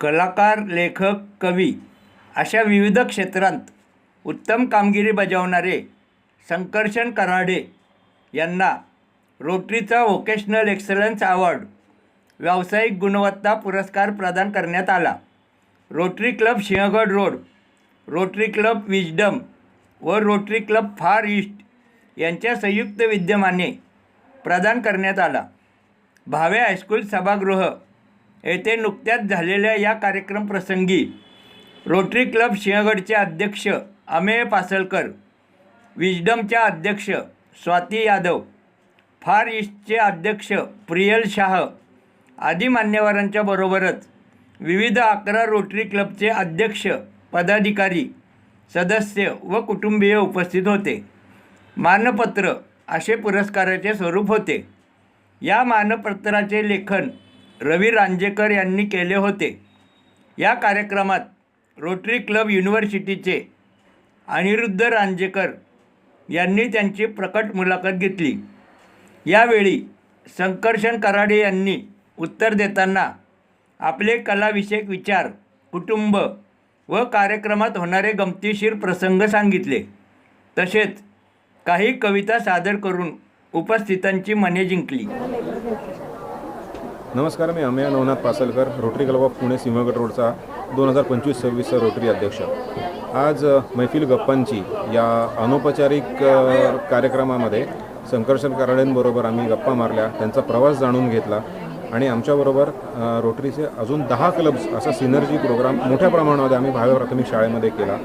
कलाकार लेखक कवी अशा विविध क्षेत्रांत उत्तम कामगिरी बजावणारे संकर्षण कराडे यांना रोटरीचा व्होकेशनल एक्सलन्स अवॉर्ड व्यावसायिक गुणवत्ता पुरस्कार प्रदान करण्यात आला. Rotary club Sinhagad road Rotary club wisdom व रोटरी क्लब फार ईस्ट यांच्या संयुक्त विद्यमाने प्रदान करण्यात आला. भावे हायस्कूल सभागृह येथे नुकत्याच झालेल्या या कार्यक्रम प्रसंगी रोटरी क्लब सिंहगडचे अध्यक्ष अमेय पासलकर विजडमच्या अध्यक्ष स्वाती यादव फार ईस्टचे अध्यक्ष प्रियल शाह आदी मान्यवरांच्या बरोबरच विविध अकरा रोटरी क्लबचे अध्यक्ष पदाधिकारी सदस्य व कुटुंबीय उपस्थित होते. मानपत्र असे पुरस्काराचे स्वरूप होते. या मानपत्राचे लेखन रवी रांजेकर यांनी केले होते. या कार्यक्रमात रोटरी क्लब युनिव्हर्सिटीचे अनिरुद्ध रांजेकर यांनी त्यांची प्रकट मुलाखत घेतली. यावेळी संकर्षण कराडे यांनी उत्तर देताना आपले कलाविषयक विचार कुटुंब व कार्यक्रमात होणारे गमतीशीर प्रसंग सांगितले. तसेच काही कविता सादर करून उपस्थितांची मने जिंकली. नमस्कार मी Amey Navnath Pasalkar Rotary club of Pune Sinhagad रोडचा दोन हजार पंचवीस सव्वीसचा रोटरी अध्यक्ष. आज मैफिल गप्पांची या अनौपचारिक कार्यक्रमामध्ये संकर्षण कराड्यांबरोबर आम्ही गप्पा मारल्या त्यांचा प्रवास जाणून घेतला. आणि आमच्याबरोबर रोटरीचे अजून दहा क्लब्स असा सिनर्जी प्रोग्राम मोठ्या प्रमाणामध्ये आम्ही भावे प्राथमिक शाळेमध्ये केला.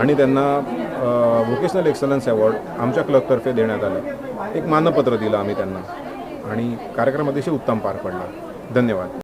आणि त्यांना व्होकेशनल एक्सलन्स अवॉर्ड आमच्या क्लबतर्फे देण्यात आलं. एक मानपत्र दिलं आम्ही त्यांना. आणि कार्यक्रम अतिशय उत्तम पार पडला. धन्यवाद.